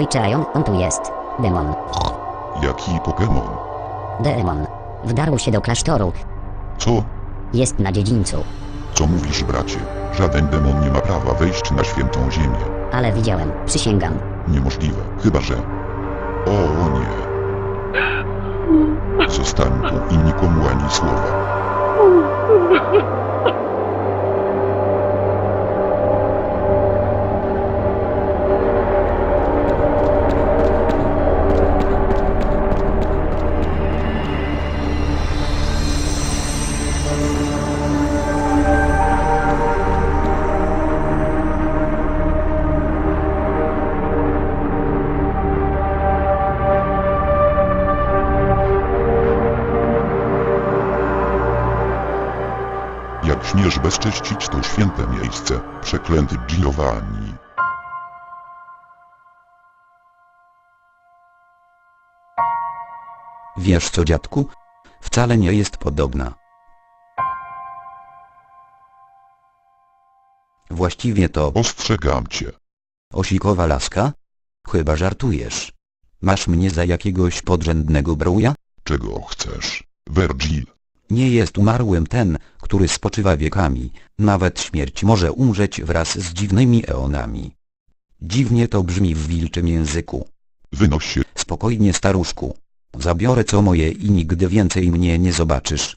Ojcze Ajon, on tu jest. Demon. Jaki Pokémon? Demon. Wdarł się do klasztoru. Co? Jest na dziedzińcu. Co mówisz, bracie? Żaden demon nie ma prawa wejść na świętą ziemię. Ale widziałem, przysięgam. Niemożliwe. Chyba, że... O nie. Zostań tu i nikomu ani słowa. Bezcześcić to święte miejsce, przeklęty Giovanni. Wiesz co dziadku? Wcale nie jest podobna. Właściwie to Ostrzegam cię. osikowa laska? Chyba żartujesz. Masz mnie za jakiegoś podrzędnego bruja? Czego chcesz? Virgil. Nie jest umarłym ten, który spoczywa wiekami, nawet śmierć może umrzeć wraz z dziwnymi eonami. Dziwnie to brzmi w wilczym języku. Wynoś się. Spokojnie staruszku. Zabiorę co moje i nigdy więcej mnie nie zobaczysz.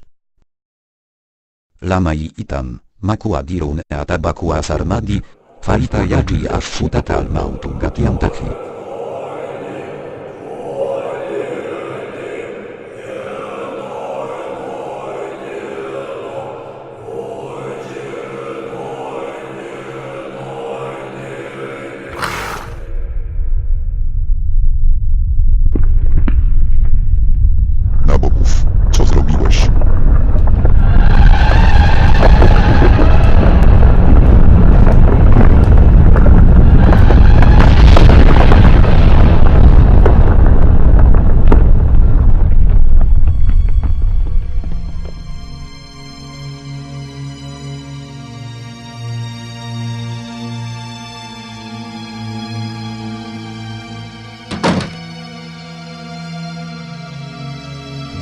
Lama i Itan, Atabakua Sarmadi, Falita Yaji Ashutatal Mautu Gatiantahi.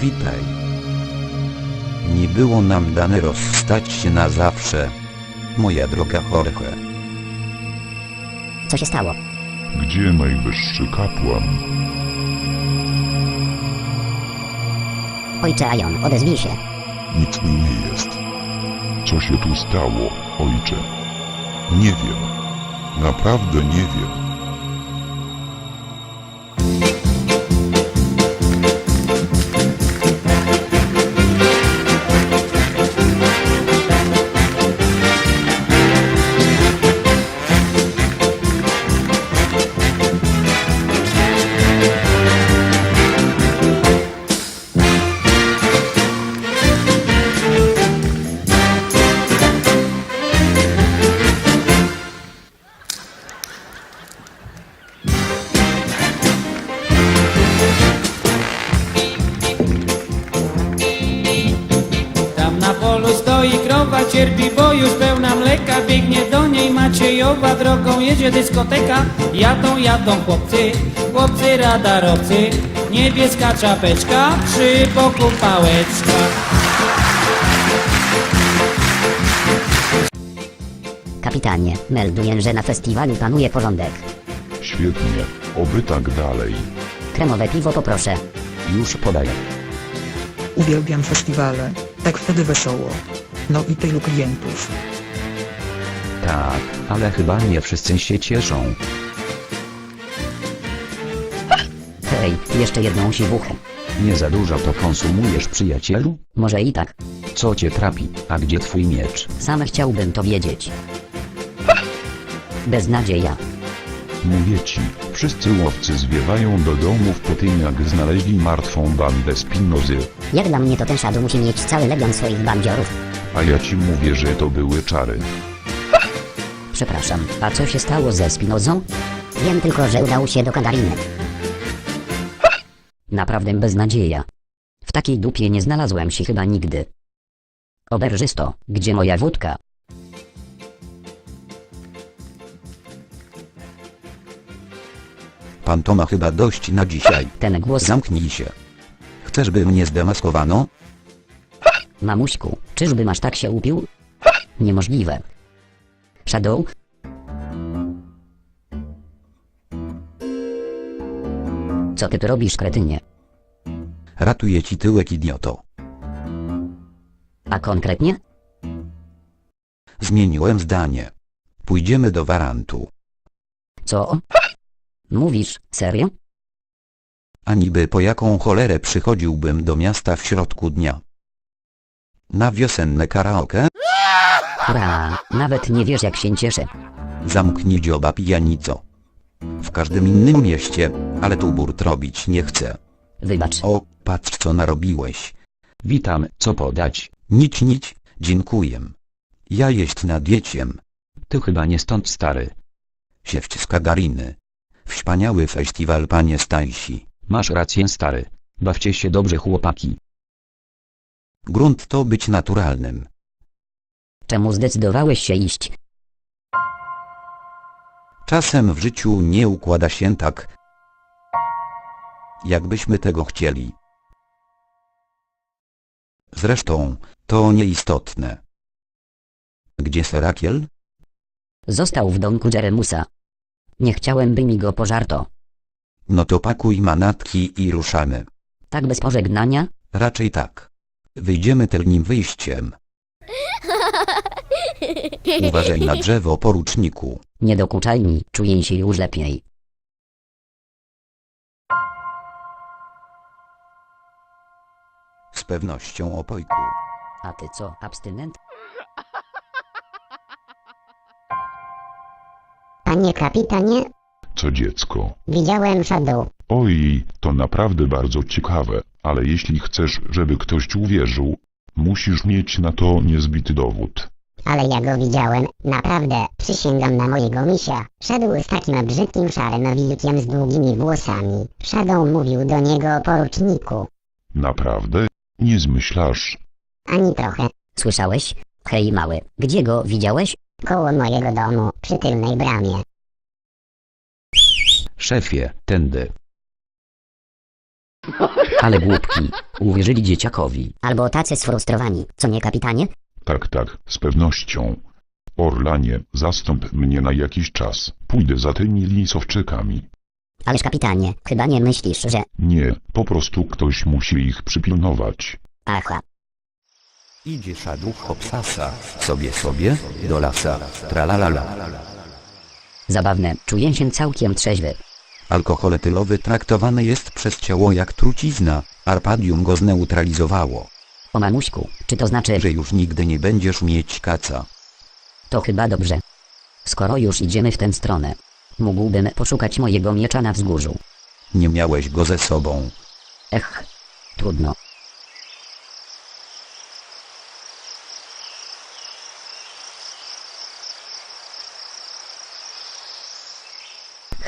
Witaj. Nie było nam dane rozstać się na zawsze. Moja droga Jorge. Co się stało? Gdzie najwyższy kapłan? Ojcze Ajon, odezwij się. Nic mi nie jest. Co się tu stało, ojcze? Nie wiem. Naprawdę nie wiem. Maciejowa, drogą jedzie dyskoteka Jadą, jadą chłopcy, chłopcy radarowcy Niebieska czapeczka, przy boku pałeczka Kapitanie, melduję, że na festiwalu panuje porządek. Świetnie, oby tak dalej. Kremowe piwo poproszę. Już podaję. Uwielbiam festiwale, tak wtedy wesoło. No i tylu klientów. Tak, ale chyba nie wszyscy się cieszą. Hej, jeszcze jedną siwuchę. Nie za dużo to konsumujesz przyjacielu? Może i tak. Co cię trapi, a gdzie twój miecz? Sam chciałbym to wiedzieć. Beznadzieja. Mówię ci, wszyscy łowcy zwiewają do domów po tym jak znaleźli martwą bandę Spinozy, Jak dla mnie to ten Shadow musi mieć cały legion swoich bandziorów. a ja ci mówię, że to były czary. Przepraszam, a co się stało ze Spinozą? Wiem tylko, że udał się do Katariny. Naprawdę beznadzieja. W takiej dupie nie znalazłem się chyba nigdy. Oberżysto, gdzie moja wódka? Pan to ma chyba dość na dzisiaj. Ten głos Zamknij się. Chcesz by mnie zdemaskowano? Mamuśku, czyżby masz tak się upił? Niemożliwe. Shadow? Co ty tu robisz, kretynie? Ratuję ci tyłek idioto. A konkretnie? Zmieniłem zdanie. Pójdziemy do warantu. Co? Mówisz, serio? A niby po jaką cholerę przychodziłbym do miasta w środku dnia? Na wiosenne karaoke? Hurra, nawet nie wiesz jak się cieszę. Zamknij dzioba pijanico. W każdym innym mieście, ale tu burt robić nie chcę. Wybacz. O, patrz co narobiłeś. Witam, co podać? Nic, nic, dziękuję. Ja jest na dieciem. Ty chyba nie stąd stary. Siewć z Kagariny. Wspaniały festiwal panie Stajsi. Masz rację stary. Bawcie się dobrze chłopaki. Grunt to być naturalnym. Czemu zdecydowałeś się iść? Czasem w życiu nie układa się tak, jakbyśmy tego chcieli. Zresztą, to nieistotne. Gdzie Serakiel? Został w domku Jeremusa. Nie chciałem by mi go pożarto. No to pakuj manatki i ruszamy. Tak bez pożegnania? Raczej tak. Wyjdziemy tylnym wyjściem. Uważaj na drzewo poruczniku. Nie dokuczaj mi, czuję się już lepiej. Z pewnością opojku. A ty co, abstynent? Panie kapitanie, Co dziecko? widziałem Shadow. Oj, to naprawdę bardzo ciekawe, ale jeśli chcesz, żeby ktoś uwierzył, musisz mieć na to niezbity dowód. Ale ja go widziałem, naprawdę, przysięgam na mojego misia. Szedł z takim brzydkim szarym wilkiem z długimi włosami. Shadow mówił do niego o poruczniku. Naprawdę? Nie zmyślasz. Ani trochę. Słyszałeś? Hej mały, gdzie go widziałeś? Koło mojego domu, przy tylnej bramie. Szefie, tędy. Ale głupki. Uwierzyli dzieciakowi. Albo tacy sfrustrowani, co nie kapitanie? Tak, tak, z pewnością. Orlanie, zastąp mnie na jakiś czas. Pójdę za tymi lisowczykami. Ależ kapitanie, chyba nie myślisz, że... Nie, po prostu ktoś musi ich przypilnować. Aha, Idzie szaduch obsasa. Sobie sobie, do lasa. Tralalala. Zabawne, czuję się całkiem trzeźwy. Alkohol etylowy traktowany jest przez ciało jak trucizna. Arpadium go zneutralizowało. O mamuśku, czy to znaczy, Że już nigdy nie będziesz mieć kaca. to chyba dobrze. Skoro już idziemy w tę stronę, mógłbym poszukać mojego miecza na wzgórzu. Nie miałeś go ze sobą. Ech, trudno.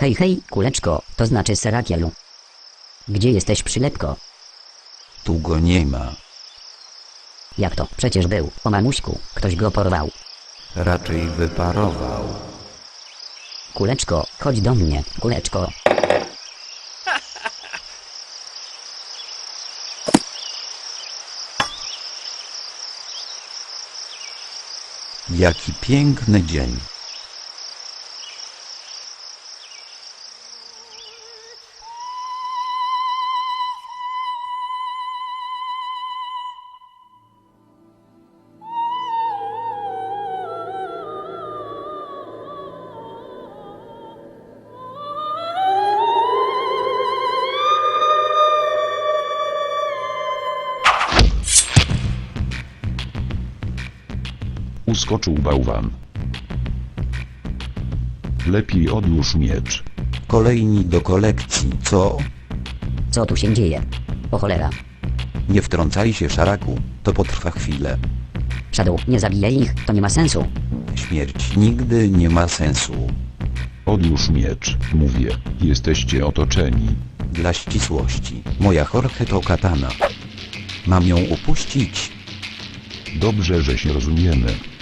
Hej, hej, kuleczko, to znaczy Serakielu. Gdzie jesteś, przylepko? Tu go nie ma. Jak to? Przecież był, o mamuśku, ktoś go porwał. Raczej wyparował. Kuleczko, chodź do mnie, kuleczko. Jaki piękny dzień. Wyskoczył bałwan. Lepiej odłóż miecz. Kolejni do kolekcji, co? Co tu się dzieje? O cholera. Nie wtrącaj się szaraku, to potrwa chwilę. Shadow, nie zabijaj ich, to nie ma sensu. Śmierć nigdy nie ma sensu. Odłóż miecz, mówię. Jesteście otoczeni. Dla ścisłości, moja Jorge to katana. Mam ją upuścić? Dobrze, że się rozumiemy.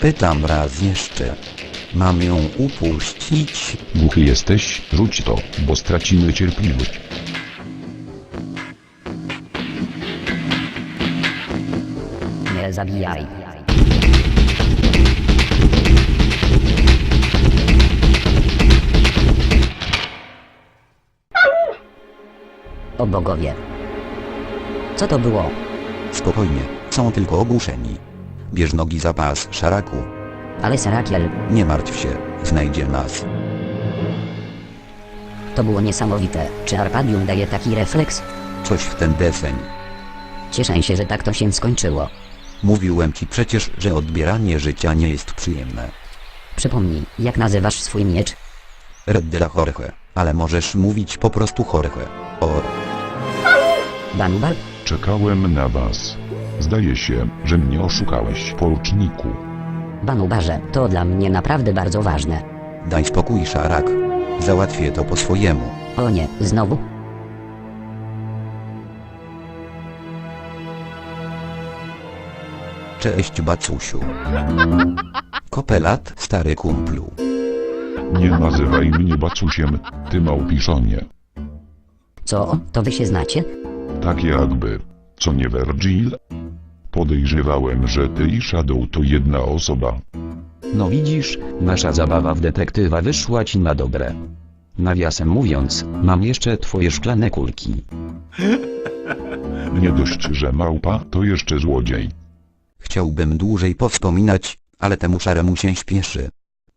Pytam raz jeszcze. Mam ją upuścić? Głuchy jesteś? Rzuć to, bo stracimy cierpliwość. Nie zabijaj. O bogowie. Co to było? Spokojnie, są tylko ogłuszeni. Bierz nogi za pas, szaraku. Ale Serakiel, Nie martw się, znajdzie nas. to było niesamowite. Czy Arpadium daje taki refleks? Coś w ten deseń. Cieszę się, że tak to się skończyło. Mówiłem ci przecież, że odbieranie życia nie jest przyjemne. Przypomnij, jak nazywasz swój miecz? Red de la Jorge, ale możesz mówić po prostu Jorge. O, Banubar? Czekałem na was. Zdaje się, że mnie oszukałeś, poruczniku. Banubarze, to dla mnie naprawdę bardzo ważne. daj spokój szarak. Załatwię to po swojemu. O nie, znowu? Cześć bacusiu. Kopelat, stary kumplu. Nie nazywaj mnie bacusiem, ty małpiszonie. Co, to wy się znacie? Tak jakby. Co nie Virgil? Podejrzewałem, że ty i Shadow to jedna osoba. No widzisz, nasza zabawa w detektywa wyszła ci na dobre. Nawiasem mówiąc, mam jeszcze twoje szklane kulki. Nie dość, że małpa, to jeszcze złodziej. Chciałbym dłużej powspominać, ale temu szaremu się śpieszy.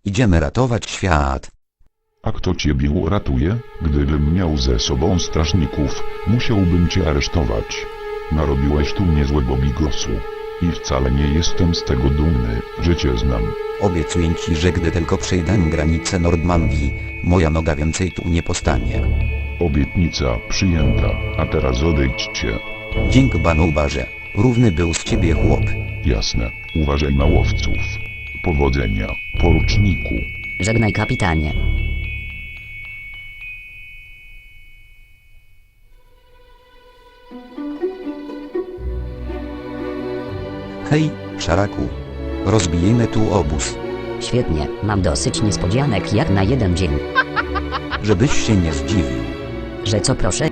Idziemy ratować świat. A kto ciebie uratuje? Gdybym miał ze sobą strażników, musiałbym cię aresztować. Narobiłeś tu niezłego bigosu. I wcale nie jestem z tego dumny, że cię znam. Obiecuję ci, że gdy tylko przejdę granicę Nordmandii, moja noga więcej tu nie postanie. Obietnica przyjęta, a teraz odejdźcie. Dzięki Banubarze. Równy był z ciebie chłop. Jasne, uważaj na łowców. Powodzenia, poruczniku. Żegnaj kapitanie. Hej, szaraku. Rozbijemy tu obóz, Świetnie, mam dosyć niespodzianek jak na jeden dzień. żebyś się nie zdziwił. Że co proszę?